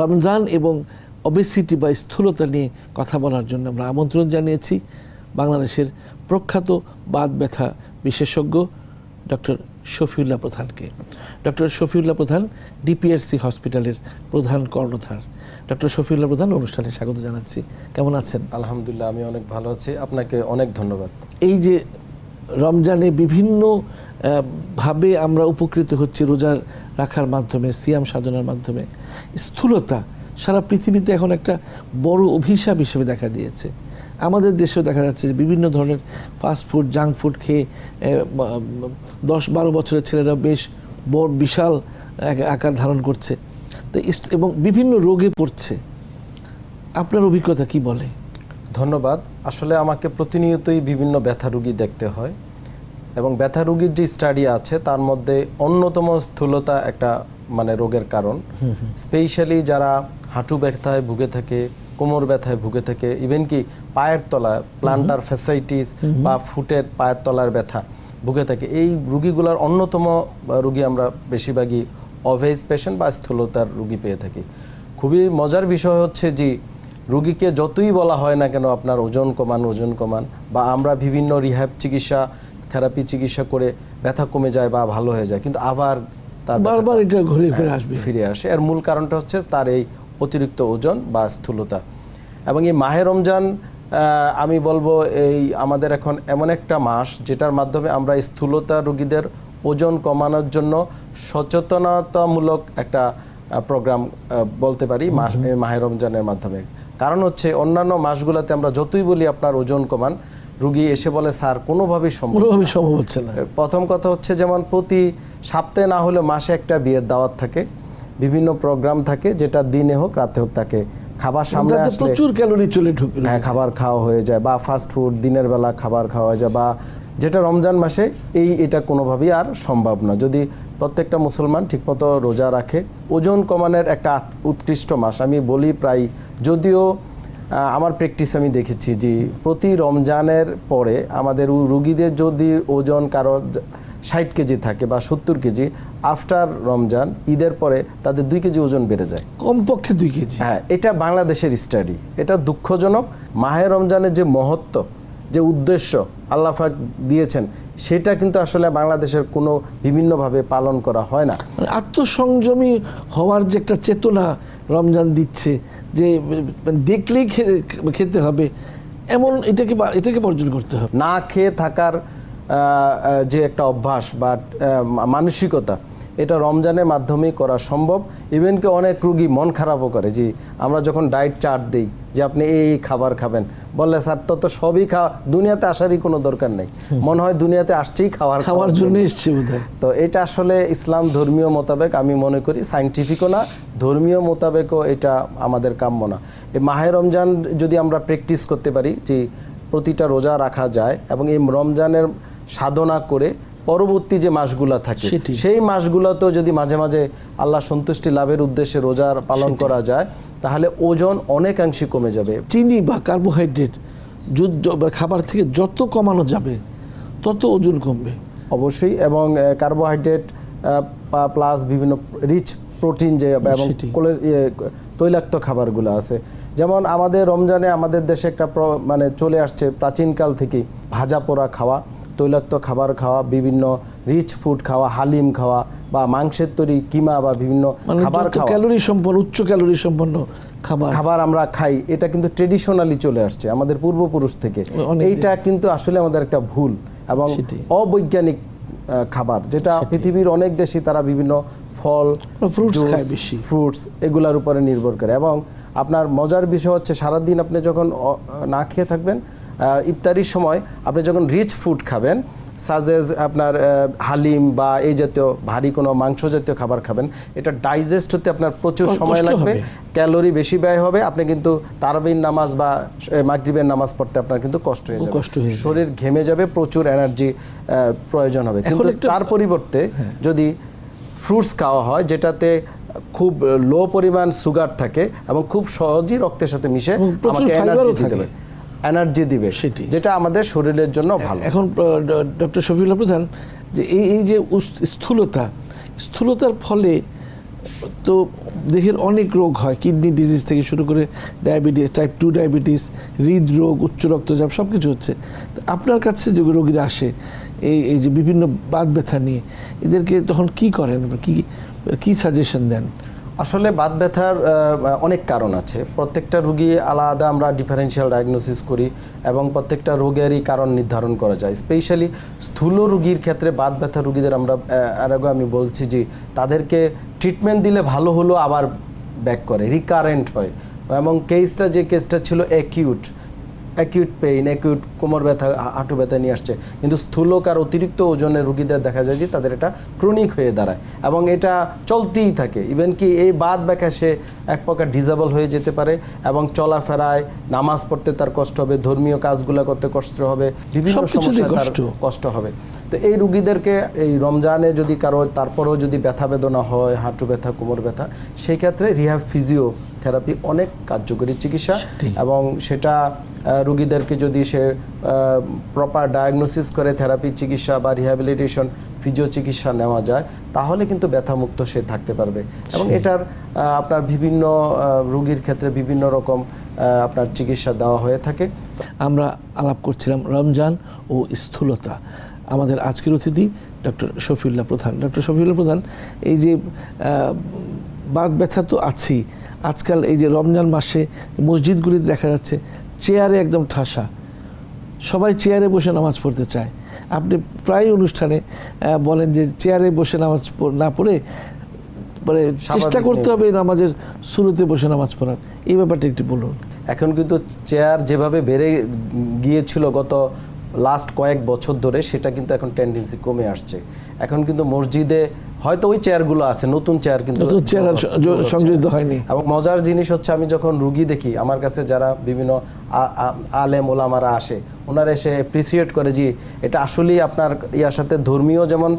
রমজান এবং অবেসিটি বা স্থূলতা নিয়ে কথা বলার জন্য আমরা আমন্ত্রণ জানিয়েছি। বাংলাদেশের প্রখ্যাত বাদ ব্যথা বিশেষজ্ঞ ডক্টর শফিউল্লাহ প্রধানকে। ডক্টর শফিউল্লাহ প্রধান ডিপিআরসি হসপিটালের প্রধান কর্ণধার। ডক্টর শফিউল্লাহ প্রধান অনুষ্ঠানে স্বাগত জানাচ্ছি। কেমন আছেন? আলহামদুলিল্লাহ আমি অনেক ভালো আছি। আপনাকে অনেক ধন্যবাদ। এই যে রমজানে বিভিন্ন ভাবে আমরা উপকৃত হচ্ছি রোজা রাখার মাধ্যমে, সিয়াম সাধনার মাধ্যমে। স্থূলতা সারা পৃথিবীতে এখন একটা বড় অভিশাপ হিসেবে দেখা দিয়েছে। আমাদের দেশেও দেখা যাচ্ছে যে বিভিন্ন ধরনের ফাস্ট ফুড জাঙ্ক ফুড খেয়ে দশ বারো বছরের ছেলেরা বেশ বড়, বিশাল আকার ধারণ করছে। তো এবং বিভিন্ন রোগে পড়ছে। আপনার অভিজ্ঞতা কি বলে? ধন্যবাদ। আসলে আমাকে প্রতিনিয়তই বিভিন্ন ব্যথা রোগী দেখতে হয়। এবং ব্যথা রোগীর যে স্টাডি আছে তার মধ্যে অন্যতম স্থূলতা একটা মানে রোগের কারণ। স্পেশালি যারা হাঁটু ব্যথায় ভুগে থাকে কোমর ব্যথায় ভুগে থাকে ইভেন কি পায়ের তলায় প্লান্টার ফ্যাসাইটিস বা ফুটের পায়ের তলার ব্যথা ভুগে থাকে। এই রুগীগুলোর অন্যতম রুগী আমরা বেশিরভাগই অভেজ পেশেন্ট বা স্থূলতার রুগী পেয়ে থাকি। খুবই মজার বিষয় হচ্ছে যে রুগীকে যতই বলা হয় না কেন আপনার ওজন কমান ওজন কমান বা আমরা বিভিন্ন রিহ্যাব চিকিৎসা থেরাপি চিকিৎসা করে ব্যথা কমে যায় বা ভালো হয়ে যায় কিন্তু আবার তার বারবার এটা ঘুরে ফিরে আসবে। ফিরে আসে। এর মূল কারণটা হচ্ছে তার এই অতিরিক্ত ওজন বা স্থূলতা। এবং এই মাহে রমজান আমি বলব এই আমাদের এখন এমন একটা মাস যেটার মাধ্যমে আমরা স্থূলতা রোগীদের ওজন কমানোর জন্য সচেতনতামূলক একটা প্রোগ্রাম বলতে পারি মাহে রমজানের মাধ্যমে। কারণ হচ্ছে অন্যান্য মাসগুলোতে আমরা যতই বলি আপনার ওজন কমান রুগী এসে বলে স্যার কোনোভাবেই সম্ভব না।" কোনোভাবেই সম্ভব হচ্ছে না। প্রথম কথা হচ্ছে যেমন প্রতি সপ্তাহে না হলে মাসে একটা বিয়ের দাওয়াত থাকে বিভিন্ন প্রোগ্রাম থাকে যেটা দিনে হোক রাতে হোক তাকে খাবার সামনে আসলে প্রচুর ক্যালোরি চলে ঢুকে হ্যাঁ খাবার খাওয়া হয়ে যায় বা ফাস্ট ফুড দিনের বেলা খাবার খাওয়া হয়ে যায় বা যেটা রমজান মাসে এই এটা কোনোভাবেই আর সম্ভব না। যদি প্রত্যেকটা মুসলমান ঠিকমতো রোজা রাখে ওজন কমানোর একটা উৎকৃষ্ট মাস। আমি বলি প্রায় যদিও আমার প্র্যাকটিস আমি দেখেছি যে প্রতি রমজানের পরে আমাদের রুগীদের যদি ওজন কারও ষাট কেজি থাকে বা সত্তর কেজি আফটার রমজান ঈদের পরে তাদের দুই কেজি ওজন বেড়ে যায়। কমপক্ষে দুই কেজি। হ্যাঁ এটা বাংলাদেশের স্টাডি এটা দুঃখজনক। মাহে রমজানের যে মহত্ব যে উদ্দেশ্য আল্লাহাক দিয়েছেন সেটা কিন্তু আসলে বাংলাদেশের কোনো বিভিন্নভাবে পালন করা হয় না। আত্মসংযমী হওয়ার যে একটা চেতনা রমজান দিচ্ছে যে মানে দেখলেই খেতে হবে এমন এটাকে বা- এটাকে বর্জন করতে হবে। না খেয়ে থাকার যে একটা অভ্যাস বা মানসিকতা এটা রমজানের মাধ্যমেই করা সম্ভব। ইভেন কি অনেক রুগী মন খারাপও করে। যে আমরা যখন ডায়েট চার্ট দিই যে আপনি এই এই খাবার খাবেন বললে স্যার তো তো সবই খাওয়া দুনিয়াতে আসারই কোনো দরকার নেই। মনে হয় দুনিয়াতে আসছেই খাওয়ার খাওয়ার জন্য এসছে তো এটা আসলে ইসলাম ধর্মীয় মোতাবেক আমি মনে করি সাইন্টিফিকও না ধর্মীয় মোতাবেকও এটা আমাদের কাম্য না। এই মাহে রমজান যদি আমরা প্র্যাকটিস করতে পারি যে প্রতিটা রোজা রাখা যায় এবং এই রমজানের সাধনা করে পরবর্তী যে মাসগুলা থাকে। সেই মাসগুলোতেও যদি মাঝে মাঝে আল্লাহ সন্তুষ্টি লাভের উদ্দেশ্যে রোজার পালন করা যায় তাহলে ওজন অনেকাংশে কমে যাবে। চিনি বা কার্বোহাইড্রেট খাবার থেকে যত কমানো যাবে তত ওজন কমবে। অবশ্যই এবং কার্বোহাইড্রেট প্লাস বিভিন্ন রিচ প্রোটিন যে এবং তৈলাক্ত খাবারগুলো আছে। যেমন আমাদের রমজানে আমাদের দেশে একটা মানে চলে আসছে প্রাচীনকাল থেকে ভাজা পোড়া খাওয়া। তৈলাক্ত খাবার খাওয়া বিভিন্ন রিচ ফুড খাওয়া হালিম খাওয়া বা মাংসের তৈরি কিমা বা বিভিন্ন মানে খাবার খাওয়া। ক্যালোরি সম্পন্ন উচ্চ ক্যালোরি সম্পন্ন খাবার। খাবার আমরা খাই এটা কিন্তু ট্রেডিশনালি চলে আসছে আমাদের পূর্বপুরুষ থেকে। এইটা কিন্তু আসলে আমাদের একটা ভুল এবং অবৈজ্ঞানিক খাবার যেটা পৃথিবীর অনেক দেশই তারা বিভিন্ন ফল Fruits খায় বেশি। ফ্রুটস এগুলার উপরে নির্ভর করে এবং আপনার মজার বিষয় হচ্ছে সারাদিন আপনি যখন না খেয়ে থাকবেন ইফতারির সময় আপনি যখন রিচ ফুড খাবেন সাজেজ আপনার হালিম বা এই জাতীয় ভারী কোনো মাংস জাতীয় খাবার খাবেন এটা ডাইজেস্ট হতে আপনার প্রচুর সময় লাগবে ক্যালোরি বেশি ব্যয় হবে আপনি কিন্তু তারাবির নামাজ বা মাগরিবের নামাজ পড়তে আপনার কিন্তু কষ্ট হয়ে যাবে। কষ্ট হয়ে শরীর ঘেমে যাবে প্রচুর এনার্জি প্রয়োজন হবে। কিন্তু তার পরিবর্তে যদি ফ্রুটস খাওয়া হয় যেটাতে খুব লো পরিমাণ সুগার থাকে এবং খুব সহজেই রক্তের সাথে মিশে আমাকে এনার্জি। দেবে এনার্জি দিবে সেটি। যেটা আমাদের শরীরের জন্য ভালো। এখন ডক্টর শফিউল্লাহ প্রধান যে এই এই যে স্থূলতা স্থূলতার ফলে তো দেহের অনেক রোগ হয় কিডনি ডিজিজ থেকে শুরু করে ডায়াবেটিস টাইপ টু ডায়াবেটিস হৃদরোগ উচ্চ রক্তচাপ সব কিছু হচ্ছে। তো আপনার কাছে যে রোগীরা আসে এই এই যে বিভিন্ন বাত ব্যথা নিয়ে এদেরকে তখন কি করেন? কি কি সাজেশন দেন? আসলে বাত ব্যথার অনেক কারণ আছে। প্রত্যেকটা রুগী আলাদা, আমরা ডিফারেন্সিয়াল ডায়াগনোসিস করি এবং প্রত্যেকটা রোগেরই কারণ নির্ধারণ করা যায়। স্পেশালি স্থূল রুগীর ক্ষেত্রে বাত ব্যথা রুগীদের আমরা আগে আমি বলছি যে, তাদেরকে ট্রিটমেন্ট দিলে ভালো হলো আবার ব্যাক করে রিকারেন্ট হয়। এবং কেসটা যে কেসটা ছিল অ্যাকিউট অ্যাকিউট পেইন অ্যাকিউট কোমর ব্যথা হাঁটু ব্যথা নিয়ে আসছে। কিন্তু স্থূলক আর অতিরিক্ত ওজনের রুগীদের দেখা যায় যে তাদের এটা ক্রনিক হয়ে দাঁড়ায়। এবং এটা চলতেই থাকে। ইভেন কি এই বাদ ব্যাখ্যা সে এক প্রকার ডিজেবল হয়ে যেতে পারে এবং চলাফেরায় নামাজ পড়তে তার কষ্ট হবে ধর্মীয় কাজগুলো করতে কষ্ট হবে বিভিন্ন সমস্যা সমস্যায় তার। কষ্ট হবে। তো এই রুগীদেরকে এই রমজানে যদি কারও তারপরেও যদি ব্যথা বেদনা হয় হাঁটু ব্যথা কোমর ব্যথা সেই ক্ষেত্রে রিহাব ফিজিও থেরাপি অনেক কার্যকরী চিকিৎসা এবং সেটা রুগীদেরকে যদি সে প্রপার ডায়াগনোসিস করে থেরাপি চিকিৎসা বা রিহ্যাবিলিটেশন ফিজিও চিকিৎসা নেওয়া যায় তাহলে কিন্তু ব্যথামুক্ত সে থাকতে পারবে। এবং এটার আপনার বিভিন্ন রুগীর ক্ষেত্রে বিভিন্ন রকম আপনার চিকিৎসা দেওয়া হয়ে থাকে। আমরা আলাপ করছিলাম রমজান ও স্থূলতা। আমাদের আজকের অতিথি ডক্টর শফিউল্লাহ প্রধান। ডক্টর শফিউল্লাহ প্রধান এই যে বাত ব্যথা তো আছেই। আজকাল এই যে রমজান মাসে মসজিদগুলিতে দেখা যাচ্ছে চেয়ারে একদম ঠাসা। সবাই চেয়ারে বসে নামাজ পড়তে চায়। আপনি প্রায় অনুষ্ঠানে বলেন যে চেয়ারে বসে নামাজ না পড়ে মানে চেষ্টা করতে হবে নামাজের শুরুতে বসে নামাজ পড়ার। এই ব্যাপারটা একটু বলুন। এখন কিন্তু চেয়ার যেভাবে বেড়ে গিয়েছিল গত লাস্ট কয়েক বছর ধরে সেটা কিন্তু এখন টেন্ডেন্সি কমে আসছে। এখন কিন্তু মসজিদে হয়তো ওই চেয়ারগুলো আছে নতুন চেয়ার কিন্তু হয়নি। এবং মজার জিনিস হচ্ছে আমি যখন রুগী দেখি আমার কাছে যারা বিভিন্ন আলেম ওলামারা আসে ওনারা এসে অ্যাপ্রিসিয়েট করে যে এটা আসলেই আপনার ইয়ার সাথে ধর্মীয় যেমন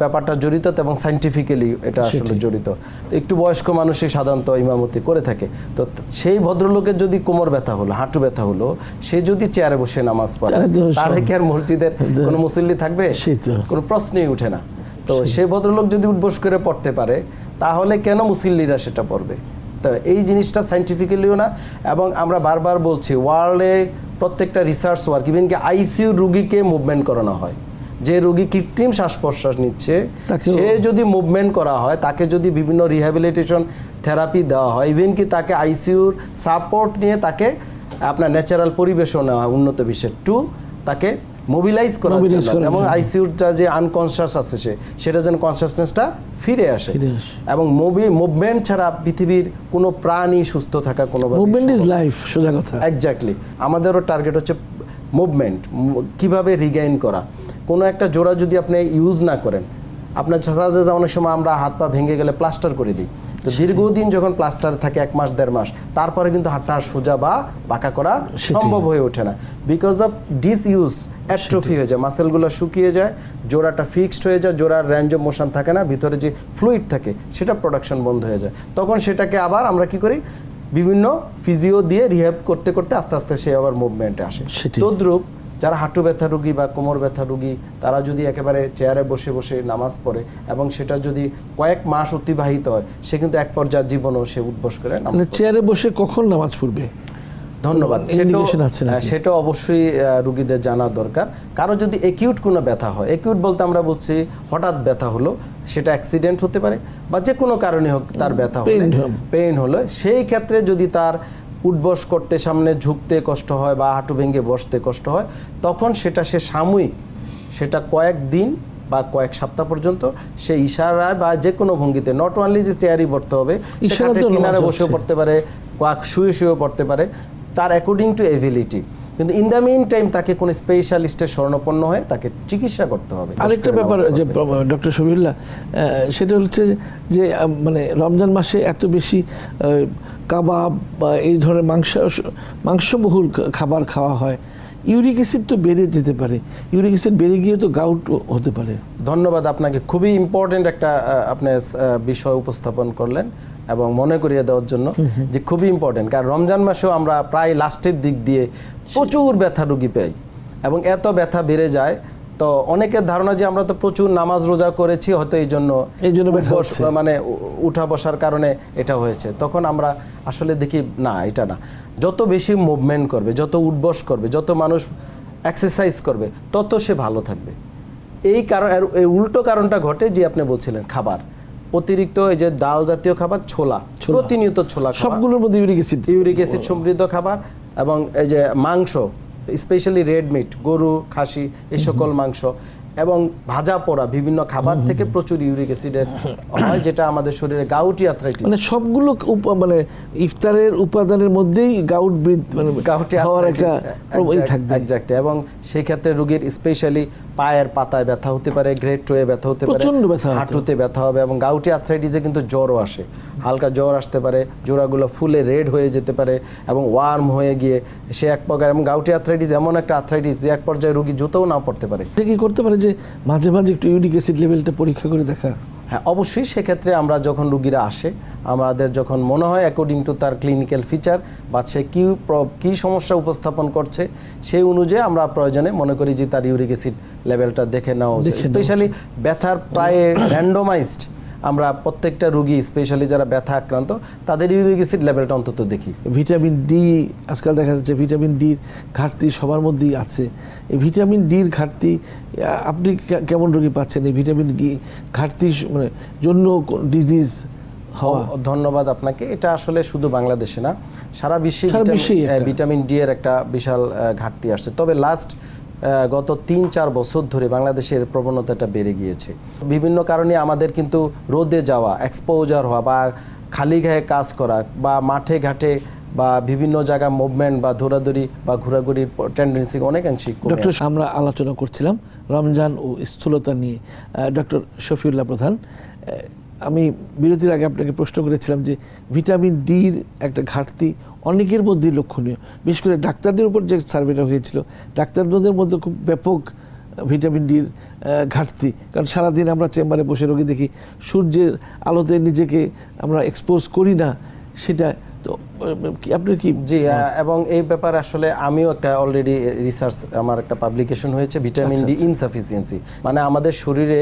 ব্যাপারটা জড়িত এবং সাইন্টিফিক্যালি এটা আসলে জড়িত। তো একটু বয়স্ক মানুষই সাধারণত ইমামতি করে থাকে। তো সেই ভদ্রলোকের যদি কোমর ব্যথা হলো হাঁটু ব্যথা হলো সে যদি চেয়ারে বসে নামাজ পড়ে তাহলে কি আর মসজিদের কোনো মুসল্লি থাকবে? কোনো প্রশ্নই উঠে না। তো সে ভদ্রলোক যদি উঠবোস করে পড়তে পারে তাহলে কেন মুসল্লিরা সেটা পড়বে? তো এই জিনিসটা সাইন্টিফিক্যালিও না এবং আমরা বারবার বলছি ওয়ার্ল্ডে প্রত্যেকটা রিসার্চ ওয়ার্ক ইভেন কি আইসিইউ রুগীকে মুভমেন্ট করানো হয়। যে রুগী কৃত্রিম শ্বাস প্রশ্বাস নিচ্ছে সে যদি মুভমেন্ট করা হয় তাকে যদি বিভিন্ন রিহ্যাবিলিটেশন থেরাপি দেওয়া হয় ইভেন কি তাকে আইসিইউর সাপোর্ট নিয়ে তাকে আপনার ন্যাচারাল পরিবেশও নেওয়া হয় উন্নত বিশ্বের টু তাকে মোবিলাইজ করা এবং জন্য। আইসিইউর যে আনকনসিয়াস আছে সে সেটা যেন কনসিয়াসনেসটা ফিরে আসে। আসে। এবং মুভি মুভমেন্ট ছাড়া পৃথিবীর কোনো প্রাণী সুস্থ থাকা কোনো মুভমেন্ট ইজ লাইফ সোজা কথা। এক্স্যাক্টলি আমাদেরও টার্গেট হচ্ছে মুভমেন্ট কীভাবে রিগাইন করা। কোনো একটা জোড়া যদি আপনি ইউজ না করেন আপনার সাজে অনেক সময় আমরা হাত পা ভেঙে গেলে প্লাস্টার করে দিই। তো দীর্ঘদিন যখন প্লাস্টার থাকে এক মাস দেড় মাস তারপরে কিন্তু হাতটা সোজা বা বাঁকা করা সম্ভব হয়ে ওঠে না। Because of disuse atrophy হয়ে যায় মাসেলগুলো শুকিয়ে যায় জোড়াটা ফিক্সড হয়ে যায় জোড়ার রেঞ্জ অফ মোশন থাকে না ভিতরে যে ফ্লুইড থাকে সেটা প্রোডাকশন বন্ধ হয়ে যায়। তখন সেটাকে আবার আমরা কি করি? বিভিন্ন ফিজিও দিয়ে রিহ্যাব করতে করতে আস্তে আস্তে সে আবার মুভমেন্টে আসে। তদ্রুপ যারা হাঁটু ব্যথা রুগী বা কোমর ব্যথা রুগী তারা যদি একেবারে চেয়ারে বসে বসে নামাজ পড়ে এবং সেটা যদি কয়েক মাস অতিবাহিত হয় সে কিন্তু এক পর্যায়ে জীবনও সে উদ্বোস করে। চেয়ারে বসে কখন নামাজ পড়বে? ধন্যবাদ? হ্যাঁ, সেটা অবশ্যই রুগীদের জানা দরকার। কারও যদি একিউট কোনো ব্যথা হয় একিউট বলতে আমরা বলছি হঠাৎ ব্যথা হলো সেটা অ্যাক্সিডেন্ট হতে পারে বা যে কোনো কারণে হোক তার ব্যথা পেইন হলো। সেই ক্ষেত্রে যদি তার উঠবস করতে সামনে ঝুঁকতে কষ্ট হয় বা হাঁটু ভেঙে বসতে কষ্ট হয় তখন সেটা সে সাময়িক সেটা কয়েক দিন বা কয়েক সপ্তাহ পর্যন্ত সে ইশারায় বা যে কোনো ভঙ্গিতে নট অনলি যে চেয়ারই পড়তে হবে কিনারে বসেও পড়তে পারে কয়েক শুয়ে শুয়েও পড়তে পারে তার অ্যাকর্ডিং টু এভিলিটি কিন্তু ইন দ্য মেইন টাইম তাকে কোনো স্পেশালিস্টের স্বর্ণপন্ন হয়ে তাকে চিকিৎসা করতে হবে। আরেকটা ব্যাপার যে ডক্টর শফিউল্লাহ সেটা হচ্ছে যে মানে রমজান মাসে এত বেশি কাবাব বা এই ধরনের মাংস মাংসবহুল খাবার খাওয়া হয়। ইউরিক অ্যাসিড তো বেড়ে যেতে পারে। ইউরিক অ্যাসিড বেড়ে গিয়ে তো গাউট হতে পারে। ধন্যবাদ আপনাকে খুবই ইম্পর্টেন্ট একটা আপনি বিষয় উপস্থাপন করলেন এবং মনে করিয়ে দেওয়ার জন্য যে খুবই ইম্পর্টেন্ট কারণ রমজান মাসেও আমরা প্রায় লাস্টের দিক দিয়ে প্রচুর ব্যথা রুগী পাই এবং এত ব্যথা বেড়ে যায় তো অনেকের ধারণা যে আমরা তো প্রচুর নামাজ রোজা করেছি হয়তো এই জন্য এই জন্য। মানে উঠা বসার কারণে এটা হয়েছে। তখন আমরা আসলে দেখি না এটা না। যত বেশি মুভমেন্ট করবে যত উঠবস করবে যত মানুষ এক্সারসাইজ করবে তত সে ভালো থাকবে। এই কারণ এই উল্টো কারণটা ঘটে যে আপনি বলছিলেন খাবার। অতিরিক্ত এই যে ডাল জাতীয় খাবার ছোলা। ছোলা। প্রতিনিয়ত ছোলা সবগুলোর মধ্যে ইউরিক অ্যাসিড। ইউরিক অ্যাসিড সমৃদ্ধ খাবার। এবং এই যে মাংস স্পেশালি রেড মিট গরু খাসি এই সকল মাংস এবং ভাজা পোড়া বিভিন্ন খাবার থেকে প্রচুর ইউরিক অ্যাসিডের হয় যেটা আমাদের শরীরে গাউটি আর্থ্রাইটিস মানে সবগুলো মানে ইফতারের উপাদানের মধ্যেই গাউট মানে গাউটি হওয়ার একটা প্রবণতা থাকবে। এক্সাক্ট এবং সেই ক্ষেত্রে রোগীর স্পেশালি পায়ের পাতায় ব্যথা হতে পারে গ্রেড টোয়ে ব্যথা হতে পারে ব্যথা হাঁটুতে ব্যথা হবে এবং গাউটি আর্থ্রাইটিসে কিন্তু জ্বরও আসে। হালকা জ্বর আসতে পারে জোড়াগুলো ফুলে রেড হয়ে যেতে পারে এবং ওয়ার্ম হয়ে গিয়ে সে এক প্রকার এবং গাউটি আর্থ্রাইটিস এমন একটা আর্থ্রাইটিস যে এক পর্যায়ে রুগী জুতোও না পড়তে পারে। কি করতে পারে যে মাঝে মাঝে একটু ইউরিক অ্যাসিড লেভেলটা পরীক্ষা করে দেখা? হ্যাঁ অবশ্যই সেক্ষেত্রে আমরা যখন রুগীরা আসে আমাদের যখন মনে হয় অ্যাকর্ডিং টু তার ক্লিনিক্যাল ফিচার বা সে কী কী সমস্যা উপস্থাপন করছে সেই অনুযায়ী আমরা প্রয়োজনে মনে করি যে তার ইউরিক অ্যাসিড লেভেলটা দেখে নেওয়া উচিত। স্পেশালি ব্যথার প্রায় র্যান্ডোমাইজড আমরা প্রত্যেকটা রুগী স্পেশালি যারা ব্যথা আক্রান্ত তাদের ইউরিক অ্যাসিড লেভেলটা অন্তত দেখি। ভিটামিন ডি আজকাল দেখা যাচ্ছে ভিটামিন ডির ঘাটতি সবার মধ্যেই আছে। এই ভিটামিন ডির ঘাটতি আপনি কেমন রোগী পাচ্ছেন? এই ভিটামিন ডি ঘাটতি মানে জন্য ডিজিজ হওয়া? ধন্যবাদ আপনাকে। এটা আসলে শুধু বাংলাদেশে না সারা বিশ্বে ভিটামিন ডি এর একটা বিশাল ঘাটতি আসছে। তবে লাস্ট গত তিন চার বছর ধরে বাংলাদেশের প্রবণতাটা বেড়ে গিয়েছে। বিভিন্ন কারণে আমাদের কিন্তু রোদে যাওয়া এক্সপোজার হওয়া বা খালি গায়ে কাজ করা বা মাঠে ঘাটে বা বিভিন্ন জায়গা মুভমেন্ট বা দৌড়াদৌড়ি বা ঘোরাঘুরির টেন্ডেন্সি অনেকাংশেই কমে ডক্টর আমরা আলোচনা করছিলাম রমজান ও স্থূলতা নিয়ে। ডক্টর শফিউল্লাহ প্রধান আমি বিরতির আগে আপনাকে প্রশ্ন করেছিলাম যে ভিটামিন ডির একটা ঘাটতি অনেকের মধ্যেই লক্ষণীয়। বিশেষ করে ডাক্তারদের উপর যে সার্ভেটা হয়েছিল ডাক্তারদের মধ্যে খুব ব্যাপক ভিটামিন ডির ঘাটতি। কারণ সারাদিন আমরা চেম্বারে বসে রোগী দেখি সূর্যের আলোতে নিজেকে আমরা এক্সপোজ করি না সেটা তো আপনার কি জি এবং এই ব্যাপারে আসলে আমিও একটা অলরেডি রিসার্চ আমার একটা পাবলিকেশন হয়েছে ভিটামিন আচ্ছা, ডি ইনসাফিসিয়েন্সি মানে আমাদের শরীরে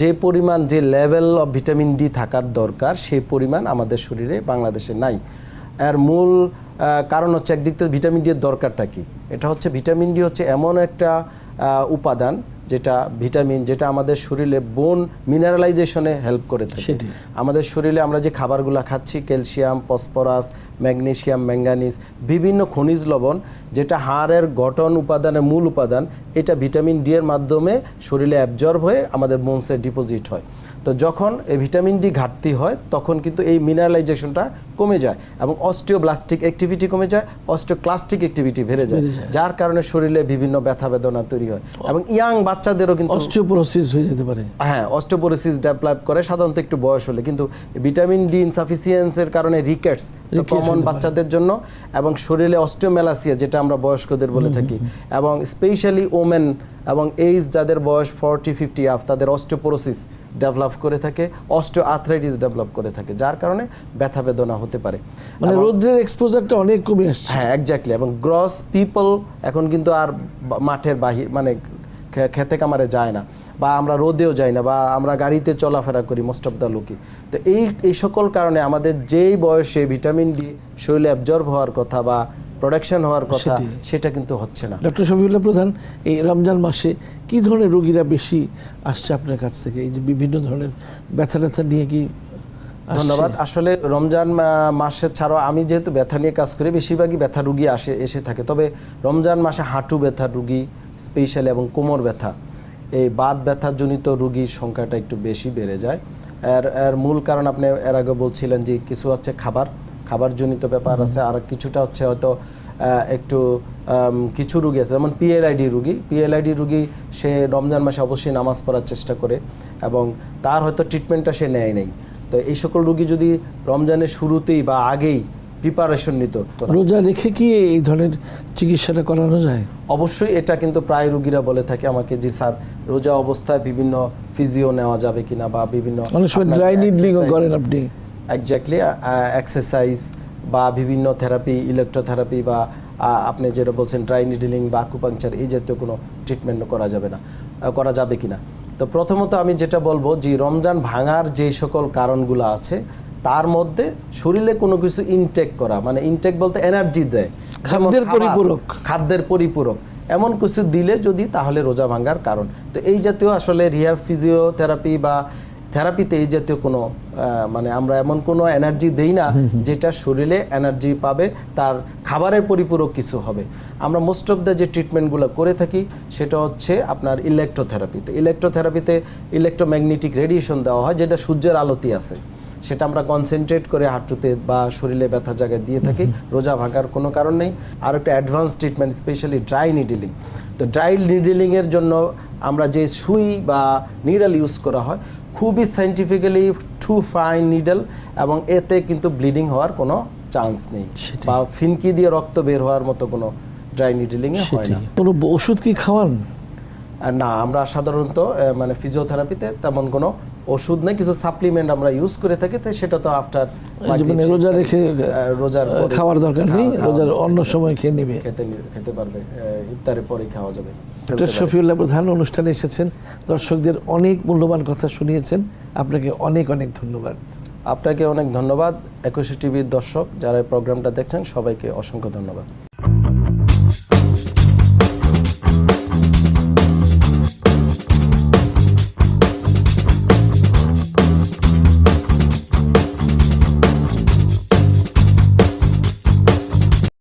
যে পরিমাণ যে লেভেল অফ ভিটামিন ডি থাকার দরকার সেই পরিমাণ আমাদের শরীরে বাংলাদেশে নাই। এর মূল কারণ হচ্ছে একদিক থেকে ভিটামিন ডি এর দরকারটা কি? এটা হচ্ছে ভিটামিন ডি হচ্ছে এমন একটা উপাদান যেটা ভিটামিন যেটা আমাদের শরীরে বোন মিনারেলাইজেশনে হেল্প করে থাকে। আমাদের শরীরে আমরা যে খাবারগুলো খাচ্ছি ক্যালসিয়াম ফসফরাস ম্যাগনেসিয়াম ম্যাঙ্গানিজ বিভিন্ন খনিজ লবণ যেটা হাড়ের গঠন উপাদানের মূল উপাদান এটা ভিটামিন ডি এর মাধ্যমে শরীরে অ্যাবজর্ব হয়ে আমাদের বোনসে ডিপোজিট হয়। তো যখন এই ভিটামিন ডি ঘাটতি হয় তখন কিন্তু এই মিনারেলাইজেশনটা কমে যায় এবং অস্টিওব্লাস্টিক অ্যাক্টিভিটি কমে যায় অস্টিওক্লাস্টিক অ্যাক্টিভিটি বেড়ে যায় যার কারণে শরীরে বিভিন্ন ব্যথা বেদনা তৈরি হয় এবং ইয়াং বাচ্চাদেরও কিন্তু অস্টিওপোরোসিস হয়ে যেতে পারে। হ্যাঁ অস্টোপোরোসিস ডেভেলপ করে সাধারণত একটু বয়স হলে। কিন্তু ভিটামিন ডি ইনসাফিসিয়েন্সের কারণে রিকেটস কমন বাচ্চাদের জন্য এবং শরীরে অস্টিওমেলাসিয়া যেটা আমরা বয়স্কদের বলে থাকি। এবং স্পেশালি ওমেন এবং এইজ যাদের বয়স ফর্টি ফিফটি আফ তাদের অস্টিওপোরোসিস ডেভেলপ করে থাকে অস্টিও আর্থ্রাইটিস ডেভেলপ করে থাকে যার কারণে ব্যথা বেদনা হতে পারে। মানে রোদ্রের এক্সপোজারটা অনেক কমে আসছে। হ্যাঁ এক্স্যাক্টলি এবং গ্রস পিপল এখন কিন্তু আর মাঠের বাহির মানে খেতে কামারে যায় না বা আমরা রোদেও যাই না বা আমরা গাড়িতে চলাফেরা করি মোস্ট অফ দ্য লোকই। তো এই এই সকল কারণে আমাদের যেই বয়সে ভিটামিন ডি শরীরে অ্যাবজর্ব হওয়ার কথা বা প্রোডাকশন হওয়ার কথা সেটা কিন্তু হচ্ছে না। ডক্টর শফিউল্লাহ প্রধান এই রমজান মাসে কি ধরনের রোগীরা বেশি আসছে আপনার কাছ থেকে? এই যে বিভিন্ন ধরনের ব্যথা ট্যাথা নিয়ে কি ধন্যবাদ। আসলে রমজান মাসে ছাড়াও আমি যেহেতু ব্যথা নিয়ে কাজ করি বেশিরভাগই ব্যথা রুগী আসে এসে থাকে। তবে রমজান মাসে হাঁটু ব্যথা রুগী স্পেশাল এবং কোমর ব্যথা এই বাত ব্যথাজনিত রুগীর সংখ্যাটা একটু বেশি বেড়ে যায়। এর এর মূল কারণ আপনি এর আগে বলছিলেন যে কিছু হচ্ছে খাবার। খাবারজনিত ব্যাপার আছে আর কিছুটা হচ্ছে হয়তো একটু কিছু রুগী আছে যেমন পিএলআইডি রুগী। পিএলআইডি রুগী সে রমজান মাসে অবশ্যই নামাজ পড়ার চেষ্টা করে এবং তার হয়তো ট্রিটমেন্টটা সে নেয় নেই। তো এই সকল রুগী যদি রমজানের শুরুতেই বা আগেই প্রিপারেশন নিত রোজা রেখে কি এই ধরনের চিকিৎসাটা করানো যায়? অবশ্যই এটা কিন্তু প্রায় রুগীরা বলে থাকে আমাকে যে স্যার রোজা অবস্থায় বিভিন্ন ফিজিও নেওয়া যাবে কিনা বা বিভিন্ন অনেক সময় ড্রাই নিডলিংও করেন আপনি। এক্স্যাক্টলি এক্সারসাইজ বা বিভিন্ন থেরাপি ইলেকট্রোথেরাপি বা আপনি যেটা বলছেন ড্রাই নিডলিং বা আকুপাংচার এই জাতীয় কোনো ট্রিটমেন্ট করা যাবে না করা যাবে কিনা? তো প্রথমত আমি যেটা বলব যে রমজান ভাঙার যে সকল কারণগুলো আছে তার মধ্যে শরীরে কোনো কিছু ইনটেক করা মানে ইনটেক বলতে এনার্জি দেয়। খাদ্যের পরিপূরক। খাদ্যের পরিপূরক। এমন কিছু দিলে যদি তাহলে রোজা ভাঙার কারণ। তো এই জাতীয় আসলে রিহ্যাব ফিজিওথেরাপি বা থেরাপিতে এই জাতীয় কোনো মানে আমরা এমন কোনো এনার্জি দেই না যেটা শরীরে এনার্জি পাবে তার খাবারের পরিপূরক কিছু হবে। আমরা মোস্ট অফ দ্য যে ট্রিটমেন্টগুলো করে থাকি সেটা হচ্ছে আপনার ইলেকট্রোথেরাপি তো ইলেকট্রোথেরাপিতে ইলেকট্রোম্যাগনেটিক রেডিয়েশন দেওয়া হয় যেটা সূর্যের আলোতে আছে সেটা আমরা কনসেন্ট্রেট করে হাঁটুতে বা শরীরে ব্যথা জায়গায় দিয়ে থাকি রোজা ভাঙার কোনো কারণ নেই। আর একটা advance treatment specially dry needling তো ড্রাই নিডিলিংয়ের জন্য আমরা যে সুই বা নিডাল ইউজ করা হয় খুবই সাইন্টিফিক্যালি টু ফাইন নিডল এবং এতে কিন্তু ব্লিডিং হওয়ার কোনো চান্স নেই বা ফিনকি দিয়ে রক্ত বের হওয়ার মতো কোনো ড্রাই নিডলিং হয় না। কোনো ওষুধ কি খাওয়ান? না আমরা সাধারণত মানে ফিজিওথেরাপিতে তেমন কোনো ওষুধ নেই কিছু সাপ্লিমেন্ট আমরা ইউজ করে থাকি তো সেটা তো আফটার মানে রোজা রেখে রোজার খাওয়ার দরকার নেই রোজার অন্য সময় খেয়ে নিবে। খেতে খেতে পারবে ইফতারের পরে খাওয়া যাবে ডক্টর শফিউল্লাহ প্রধান অনুষ্ঠানে এসেছেন দর্শকদের অনেক মূল্যবান কথা শুনিয়েছেন আপনাকে অনেক অনেক ধন্যবাদ। আপনাকে অনেক ধন্যবাদ একুশে টিভির দর্শক যারা এই প্রোগ্রামটা দেখছেন সবাইকে অসংখ্য ধন্যবাদ।